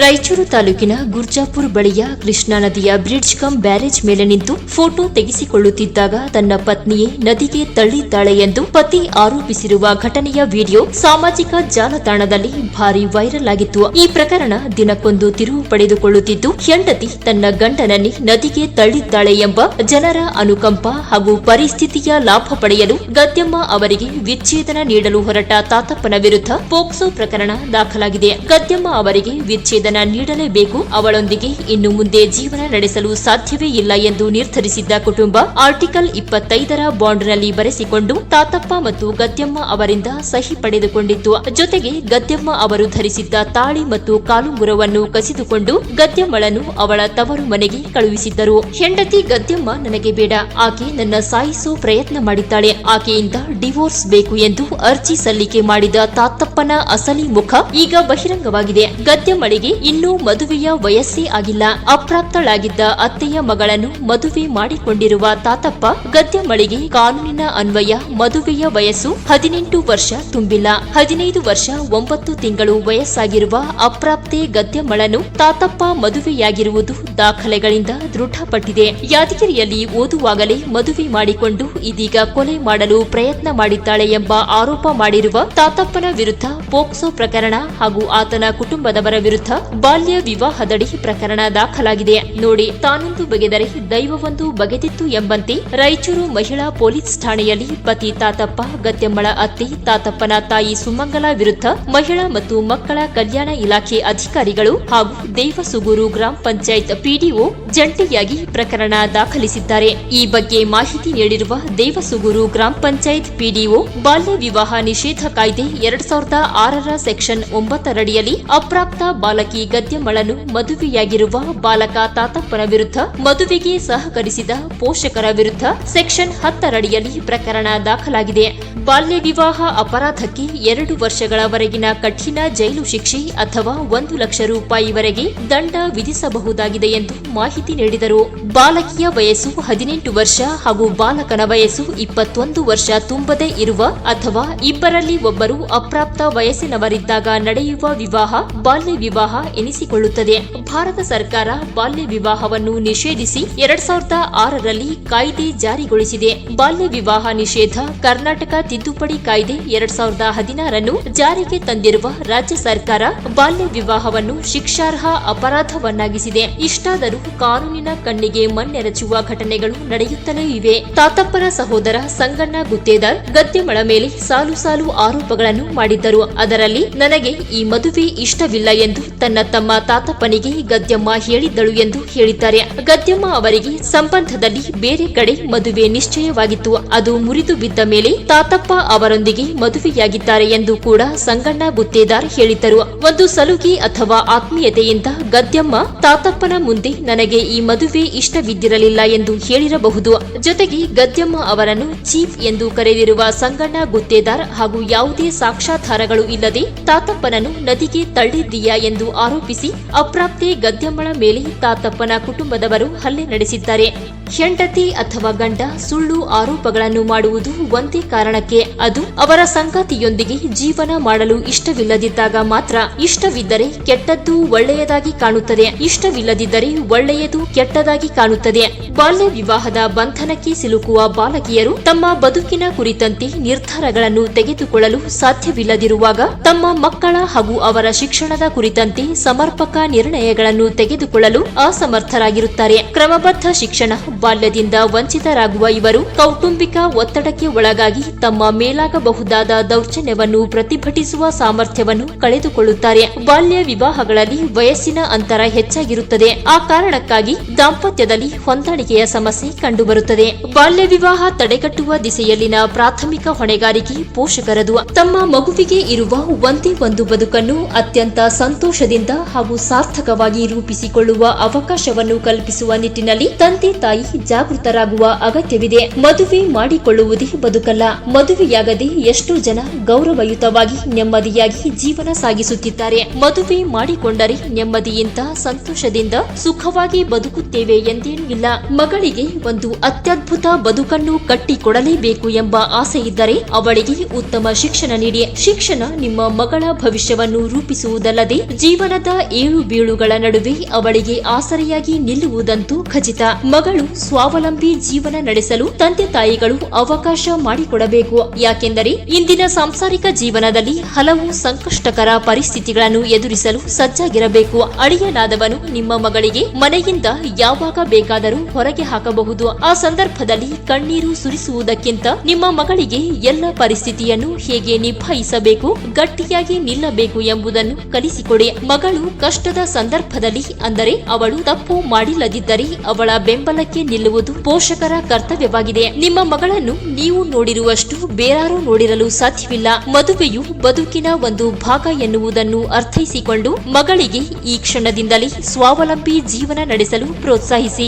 ರಾಯಚೂರು ತಾಲೂಕಿನ ಗುರ್ಜಾಪುರ್ ಬಳಿಯ ಕೃಷ್ಣಾ ನದಿಯ ಬ್ರಿಡ್ಜ್ ಕಮ್ ಬ್ಯಾರೇಜ್ ಮೇಲೆ ನಿಂತು ಫೋಟೋ ತೆಗೆಸಿಕೊಳ್ಳುತ್ತಿದ್ದಾಗ ತನ್ನ ಪತ್ನಿಯೇ ನದಿಗೆ ತಳ್ಳಿದ್ದಾಳೆ ಎಂದು ಪತಿ ಆರೋಪಿಸಿರುವ ಘಟನೆಯ ವಿಡಿಯೋ ಸಾಮಾಜಿಕ ಜಾಲತಾಣದಲ್ಲಿ ಭಾರಿ ವೈರಲ್ ಆಗಿತ್ತು. ಈ ಪ್ರಕರಣ ದಿನಕ್ಕೊಂದು ತಿರುವು ಪಡೆದುಕೊಳ್ಳುತ್ತಿದ್ದು, ಹೆಂಡತಿ ತನ್ನ ಗಂಡನನ್ನೇ ನದಿಗೆ ತಳ್ಳಿದ್ದಾಳೆ ಎಂಬ ಜನರ ಅನುಕಂಪ ಹಾಗೂ ಪರಿಸ್ಥಿತಿಯ ಲಾಭ ಪಡೆಯಲು ಗದ್ಯಮ್ಮ ಅವರಿಗೆ ವಿಚ್ಛೇದನ ನೀಡಲು ಹೊರಟ ತಾತಪ್ಪನ ವಿರುದ್ಧ ಪೋಕ್ಸೋ ಪ್ರಕರಣ ದಾಖಲಾಗಿದೆ. ಗದ್ಯಮ್ಮ ಅವರಿಗೆ ವಿಚ್ಛೇದನ ನೀಡಲೇಬೇಕು. ಅವಳೊಂದಿಗೆ ಇನ್ನು ಮುಂದೆ ಜೀವನ ನಡೆಸಲು ಸಾಧ್ಯವೇ ಇಲ್ಲ ಎಂದು ನಿರ್ಧರಿಸಿದ್ದ ಕುಟುಂಬ ಆರ್ಟಿಕಲ್ ಇಪ್ಪತ್ತೈದರ ಬಾಂಡ್ನಲ್ಲಿ ಬರೆಸಿಕೊಂಡು ತಾತಪ್ಪ ಮತ್ತು ಗದ್ಯಮ್ಮ ಅವರಿಂದ ಸಹಿ ಪಡೆದುಕೊಂಡಿತ್ತು. ಜೊತೆಗೆ ಗದ್ಯಮ್ಮ ಅವರು ಧರಿಸಿದ್ದ ತಾಳಿ ಮತ್ತು ಕಾಲುಂಗುರವನ್ನು ಕಸಿದುಕೊಂಡು ಗದ್ಯಮ್ಮಳನ್ನು ಅವಳ ತವರು ಮನೆಗೆ ಕಳುಹಿಸಿದ್ದರು. ಹೆಂಡತಿ ಗದ್ಯಮ್ಮ ನನಗೆ ಬೇಡ. ಆಕೆ ನನ್ನ ಸಾಯಿಸೋ ಪ್ರಯತ್ನ ಮಾಡಿದ್ದಾಳೆ. ಆಕೆಯಿಂದ ಡಿವೋರ್ಸ್ ಬೇಕು ಎಂದು ಅರ್ಜಿ ಸಲ್ಲಿಕೆ ಮಾಡಿದ ತಾತಪ್ಪನ ಅಸಲಿ ಮುಖ ಈಗ ಬಹಿರಂಗವಾಗಿದೆ. ಗದ್ಯಮ್ಮಳಿಗೆ ಇನ್ನೂ ಮದುವೆಯ ವಯಸ್ಸೇ ಆಗಿಲ್ಲ. ಅಪ್ರಾಪ್ತಳಾಗಿದ್ದ ಅತ್ತೆಯ ಮಗಳನ್ನು ಮದುವೆ ಮಾಡಿಕೊಂಡಿರುವ ತಾತಪ್ಪ ಗದ್ಯಮಳಿಗೆ ಕಾನೂನಿನ ಅನ್ವಯ ಮದುವೆಯ ವಯಸ್ಸು ಹದಿನೆಂಟು ವರ್ಷ ತುಂಬಿಲ್ಲ. ಹದಿನೈದು ವರ್ಷ ಒಂಬತ್ತು ತಿಂಗಳು ವಯಸ್ಸಾಗಿರುವ ಅಪ್ರಾಪ್ತೆ ಗದ್ಯಮಳನ್ನು ತಾತಪ್ಪ ಮದುವೆಯಾಗಿರುವುದು ದಾಖಲೆಗಳಿಂದ ದೃಢಪಟ್ಟಿದೆ. ಯಾದಗಿರಿಯಲ್ಲಿ ಓದುವಾಗಲೇ ಮದುವೆ ಮಾಡಿಕೊಂಡು ಇದೀಗ ಕೊಲೆ ಮಾಡಲು ಪ್ರಯತ್ನ ಮಾಡಿದ್ದಾಳೆ ಎಂಬ ಆರೋಪ ಮಾಡಿರುವ ತಾತಪ್ಪನ ವಿರುದ್ಧ ಪೋಕ್ಸೋ ಪ್ರಕರಣ ಹಾಗೂ ಆತನ ಕುಟುಂಬದವರ ವಿರುದ್ಧ ಬಾಲ್ಯ ವಿವಾಹದಡಿ ಪ್ರಕರಣ ದಾಖಲಾಗಿದೆ. ನೋಡಿ, ತಾನೊಂದು ಬಗೆದರೆ ದೈವವೊಂದು ಬಗೆದಿತ್ತು ಎಂಬಂತೆ ರಾಯಚೂರು ಮಹಿಳಾ ಪೊಲೀಸ್ ಠಾಣೆಯಲ್ಲಿ ಪತಿ ತಾತಪ್ಪ ಗತ್ಯಮ್ಮಳ ಅತ್ತೆ, ತಾತಪ್ಪನ ತಾಯಿ ಸುಮಂಗಲ ವಿರುದ್ಧ ಮಹಿಳಾ ಮತ್ತು ಮಕ್ಕಳ ಕಲ್ಯಾಣ ಇಲಾಖೆ ಅಧಿಕಾರಿಗಳು ಹಾಗೂ ದೇವಸುಗೂರು ಗ್ರಾಮ ಪಂಚಾಯತ್ ಪಿಡಿಒ ಜಂಟಿಯಾಗಿ ಪ್ರಕರಣ ದಾಖಲಿಸಿದ್ದಾರೆ. ಈ ಬಗ್ಗೆ ಮಾಹಿತಿ ನೀಡಿರುವ ದೇವಸುಗೂರು ಗ್ರಾಮ ಪಂಚಾಯತ್ ಪಿಡಿಒ ಬಾಲ್ಯ ವಿವಾಹ ನಿಷೇಧ ಕಾಯ್ದೆ ಎರಡ್ ಸಾವಿರದ ಆರರ ಸೆಕ್ಷನ್ ಒಂಬತ್ತರಡಿಯಲ್ಲಿ ಅಪ್ರಾಪ್ತ ಬಾಲಕಿ ಗದ್ಯಮಳನ್ನು ಮದುವೆಯಾಗಿರುವ ಬಾಲಕ ತಾತಪ್ಪನ ವಿರುದ್ಧ ಮದುವೆಗೆ ಸಹಕರಿಸಿದ ಪೋಷಕರ ವಿರುದ್ಧ ಸೆಕ್ಷನ್ ಹತ್ತರಡಿಯಲ್ಲಿ ಪ್ರಕರಣ ದಾಖಲಾಗಿದೆ. ಬಾಲ್ಯ ವಿವಾಹ ಅಪರಾಧಕ್ಕೆ ಎರಡು ವರ್ಷಗಳವರೆಗಿನ ಕಠಿಣ ಜೈಲು ಶಿಕ್ಷೆ ಅಥವಾ ಒಂದು ಲಕ್ಷ ರೂಪಾಯಿವರೆಗೆ ದಂಡ ವಿಧಿಸಬಹುದಾಗಿದೆ ಎಂದು ಮಾಹಿತಿ ನೀಡಿದರು. ಬಾಲಕಿಯ ವಯಸ್ಸು ಹದಿನೆಂಟು ವರ್ಷ ಹಾಗೂ ಬಾಲಕನ ವಯಸ್ಸು ಇಪ್ಪತ್ತೊಂದು ವರ್ಷ ತುಂಬದೇ ಇರುವ ಅಥವಾ ಇಬ್ಬರಲ್ಲಿ ಒಬ್ಬರು ಅಪ್ರಾಪ್ತ ವಯಸ್ಸಿನವರಿದ್ದಾಗ ನಡೆಯುವ ವಿವಾಹ ಬಾಲ್ಯ ವಿವಾಹ ಎನಿಸಿಕೊಳ್ಳುತ್ತದೆ. ಭಾರತ ಸರ್ಕಾರ ಬಾಲ್ಯ ವಿವಾಹವನ್ನು ನಿಷೇಧಿಸಿ ಎರಡ್ ಸಾವಿರದ ಆರರಲ್ಲಿ ಕಾಯ್ದೆ ಜಾರಿಗೊಳಿಸಿದೆ. ಬಾಲ್ಯ ವಿವಾಹ ನಿಷೇಧ ಕರ್ನಾಟಕ ತಿದ್ದುಪಡಿ ಕಾಯ್ದೆ ಎರಡ್ ಸಾವಿರದ ಹದಿನಾರನ್ನು ಜಾರಿಗೆ ತಂದಿರುವ ರಾಜ್ಯ ಸರ್ಕಾರ ಬಾಲ್ಯ ವಿವಾಹವನ್ನು ಶಿಕ್ಷಾರ್ಹ ಅಪರಾಧವನ್ನಾಗಿಸಿದೆ. ಇಷ್ಟಾದರೂ ಕಾನೂನಿನ ಕಣ್ಣಿಗೆ ಮಣ್ಣೆರಚುವ ಘಟನೆಗಳು ನಡೆಯುತ್ತಲೇ ಇವೆ. ತಾತಪ್ಪನ ಸಹೋದರ ಸಂಗಣ್ಣ ಗುತ್ತೇದಾರ್ ಗದ್ಯಮಳ ಮೇಲೆ ಸಾಲು ಸಾಲು ಆರೋಪಗಳನ್ನು ಮಾಡಿದ್ದರು. ಅದರಲ್ಲಿ, ನನಗೆ ಈ ಮದುವೆ ಇಷ್ಟವಿಲ್ಲ ಎಂದು ತನ್ನ ತಮ್ಮ ತಾತಪ್ಪನಿಗೆ ಗದ್ಯಮ್ಮ ಹೇಳಿದ್ದಳು ಎಂದು ಹೇಳಿದ್ದಾರೆ. ಗದ್ಯಮ್ಮ ಅವರಿಗೆ ಸಂಬಂಧದಲ್ಲಿ ಬೇರೆ ಕಡೆ ಮದುವೆ ನಿಶ್ಚಯವಾಗಿತ್ತು. ಅದು ಮುರಿದು ಬಿದ್ದ ಮೇಲೆ ತಾತಪ್ಪ ಅವರೊಂದಿಗೆ ಮದುವೆಯಾಗಿದ್ದಾರೆ ಎಂದು ಕೂಡ ಸಂಗಣ್ಣ ಗುತ್ತೇದಾರ್ ಹೇಳಿದ್ದರು. ಒಂದು ಸಲುಗೆ ಅಥವಾ ಆತ್ಮೀಯತೆಯಿಂದ ಗದ್ಯಮ್ಮ ತಾತಪ್ಪನ ಮುಂದೆ ನನಗೆ ಈ ಮದುವೆ ಇಷ್ಟವಿದ್ದಿರಲಿಲ್ಲ ಎಂದು ಹೇಳಿರಬಹುದು. ಜೊತೆಗೆ ಗದ್ಯಮ್ಮ ಅವರನ್ನು ಚೀಫ್ ಎಂದು ಕರೆದಿರುವ ಸಂಗಣ್ಣ ಗುತ್ತೇದಾರ್ ಹಾಗೂ ಯಾವುದೇ ಸಾಕ್ಷಾಧಾರಗಳು ಇಲ್ಲದೆ ತಾತಪ್ಪನನ್ನು ನದಿಗೆ ತಳ್ಳಿದ್ದೀಯಾ ಎಂದು ಆರೋಪಿಸಿ ಅಪ್ರಾಪ್ತೆ ಗದ್ಯಮ್ಮಳ ಮೇಲೆ ತಾತಪ್ಪನ ಕುಟುಂಬದವರು ಹಲ್ಲೆ ನಡೆಸಿದ್ದಾರೆ. ಹೆಂಡತಿ ಅಥವಾ ಗಂಡ ಸುಳ್ಳು ಆರೋಪಗಳನ್ನು ಮಾಡುವುದು ಒಂದೇ ಕಾರಣಕ್ಕೆ. ಅದು ಅವರ ಸಂಗಾತಿಯೊಂದಿಗೆ ಜೀವನ ಮಾಡಲು ಇಷ್ಟವಿಲ್ಲದಿದ್ದಾಗ ಮಾತ್ರ. ಇಷ್ಟವಿದ್ದರೆ ಕೆಟ್ಟದ್ದು ಒಳ್ಳೆಯದಾಗಿ ಕಾಣುತ್ತದೆ. ಇಷ್ಟವಿಲ್ಲದಿದ್ದರೆ ಒಳ್ಳೆಯದು ಕೆಟ್ಟದಾಗಿ ಕಾಣುತ್ತದೆ. ಬಾಲ್ಯ ವಿವಾಹದ ಬಂಧನಕ್ಕೆ ಸಿಲುಕುವ ಬಾಲಕಿಯರು ತಮ್ಮ ಬದುಕಿನ ಕುರಿತಂತೆ ನಿರ್ಧಾರಗಳನ್ನು ತೆಗೆದುಕೊಳ್ಳಲು ಸಾಧ್ಯವಿಲ್ಲದಿರುವಾಗ ತಮ್ಮ ಮಕ್ಕಳ ಹಾಗೂ ಅವರ ಶಿಕ್ಷಣದ ಕುರಿತಂತೆ ಸಮರ್ಪಕ ನಿರ್ಣಯಗಳನ್ನು ತೆಗೆದುಕೊಳ್ಳಲು ಅಸಮರ್ಥರಾಗಿರುತ್ತಾರೆ. ಕ್ರಮಬದ್ಧ ಶಿಕ್ಷಣ, ಬಾಲ್ಯದಿಂದ ವಂಚಿತರಾಗುವ ಇವರು ಕೌಟುಂಬಿಕ ಒತ್ತಡಕ್ಕೆ ಒಳಗಾಗಿ ತಮ್ಮ ಮೇಲಾಗಬಹುದಾದ ದೌರ್ಜನ್ಯವನ್ನು ಪ್ರತಿಭಟಿಸುವ ಸಾಮರ್ಥ್ಯವನ್ನು ಕಳೆದುಕೊಳ್ಳುತ್ತಾರೆ. ಬಾಲ್ಯ ವಿವಾಹಗಳಲ್ಲಿ ವಯಸ್ಸಿನ ಅಂತರ ಹೆಚ್ಚಾಗಿರುತ್ತದೆ. ಆ ಕಾರಣಕ್ಕಾಗಿ ದಾಂಪತ್ಯದಲ್ಲಿ ಹೊಂದಾಣಿಕೆಯ ಸಮಸ್ಯೆ ಕಂಡುಬರುತ್ತದೆ. ಬಾಲ್ಯ ವಿವಾಹ ತಡೆಗಟ್ಟುವ ದಿಸೆಯಲ್ಲಿನ ಪ್ರಾಥಮಿಕ ಹೊಣೆಗಾರಿಕೆ ಪೋಷಕರದು. ತಮ್ಮ ಮಗುವಿಗೆ ಇರುವ ಒಂದೇ ಒಂದು ಬದುಕನ್ನು ಅತ್ಯಂತ ಸಂತೋಷದಿಂದ ಹಾಗೂ ಸಾರ್ಥಕವಾಗಿ ರೂಪಿಸಿಕೊಳ್ಳುವ ಅವಕಾಶವನ್ನು ಕಲ್ಪಿಸುವ ನಿಟ್ಟಿನಲ್ಲಿ ತಂದೆ ತಾಯಿ ಜಾಗೃತರಾಗುವ ಅಗತ್ಯವಿದೆ. ಮದುವೆ ಮಾಡಿಕೊಳ್ಳುವುದೇ ಬದುಕಲ್ಲ. ಮದುವೆಯಾಗದೆ ಎಷ್ಟೋ ಜನ ಗೌರವಯುತವಾಗಿ ನೆಮ್ಮದಿಯಾಗಿ ಜೀವನ ಸಾಗಿಸುತ್ತಿದ್ದಾರೆ. ಮದುವೆ ಮಾಡಿಕೊಂಡರೆ ನೆಮ್ಮದಿಯಿಂದ, ಸಂತೋಷದಿಂದ, ಸುಖವಾಗಿ ಬದುಕುತ್ತೇವೆ ಎಂದೇನೂ ಇಲ್ಲ. ಮಗಳಿಗೆ ಒಂದು ಅತ್ಯದ್ಭುತ ಬದುಕನ್ನು ಕಟ್ಟಿಕೊಡಲೇಬೇಕು ಎಂಬ ಆಸೆ ಇದ್ದರೆ ಅವಳಿಗೆ ಉತ್ತಮ ಶಿಕ್ಷಣ ನೀಡಿ. ಶಿಕ್ಷಣ ನಿಮ್ಮ ಮಗಳ ಭವಿಷ್ಯವನ್ನು ರೂಪಿಸುವುದಲ್ಲದೆ ಜೀವನದ ಏಳು ಬೀಳುಗಳ ನಡುವೆ ಅವಳಿಗೆ ಆಸರೆಯಾಗಿ ನಿಲ್ಲುವುದಂತೂ ಖಚಿತ. ಮಗಳು ಸ್ವಾವಲಂಬಿ ಜೀವನ ನಡೆಸಲು ತಂದೆ ತಾಯಿಗಳು ಅವಕಾಶ ಮಾಡಿಕೊಡಬೇಕು. ಯಾಕೆಂದರೆ ಇಂದಿನ ಸಾಂಸಾರಿಕ ಜೀವನದಲ್ಲಿ ಹಲವು ಸಂಕಷ್ಟಕರ ಪರಿಸ್ಥಿತಿಗಳನ್ನು ಎದುರಿಸಲು ಸಜ್ಜಾಗಿರಬೇಕು. ಅಳಿಯನಾದವನು ನಿಮ್ಮ ಮಗಳಿಗೆ ಮನೆಯಿಂದ ಯಾವಾಗ ಬೇಕಾದರೂ ಹೊರಗೆ ಹಾಕಬಹುದು. ಆ ಸಂದರ್ಭದಲ್ಲಿ ಕಣ್ಣೀರು ಸುರಿಸುವುದಕ್ಕಿಂತ ನಿಮ್ಮ ಮಗಳಿಗೆ ಎಲ್ಲ ಪರಿಸ್ಥಿತಿಯನ್ನು ಹೇಗೆ ನಿಭಾಯಿಸಬೇಕು, ಗಟ್ಟಿಯಾಗಿ ನಿಲ್ಲಬೇಕು ಎಂಬುದನ್ನು ಕಲಿಸಿಕೊಡಿ. ಮಗಳು ಕಷ್ಟದ ಸಂದರ್ಭದಲ್ಲಿ ಅಂದರೆ ಅವಳು ತಪ್ಪು ಮಾಡಿಲ್ಲದಿದ್ದರೆ ಅವಳ ಬೆಂಬಲಕ್ಕೆ ನಿಲ್ಲುವುದು ಪೋಷಕರ ಕರ್ತವ್ಯವಾಗಿದೆ. ನಿಮ್ಮ ಮಗಳನ್ನು ನೀವು ನೋಡಿರುವಷ್ಟು ಬೇರಾರು ನೋಡಿರಲು ಸಾಧ್ಯವಿಲ್ಲ. ಮದುವೆಯು ಬದುಕಿನ ಒಂದು ಭಾಗ ಎನ್ನುವುದನ್ನು ಅರ್ಥೈಸಿಕೊಂಡು ಮಗಳಿಗೆ ಈ ಕ್ಷಣದಿಂದಲೇ ಸ್ವಾವಲಂಬಿ ಜೀವನ ನಡೆಸಲು ಪ್ರೋತ್ಸಾಹಿಸಿ.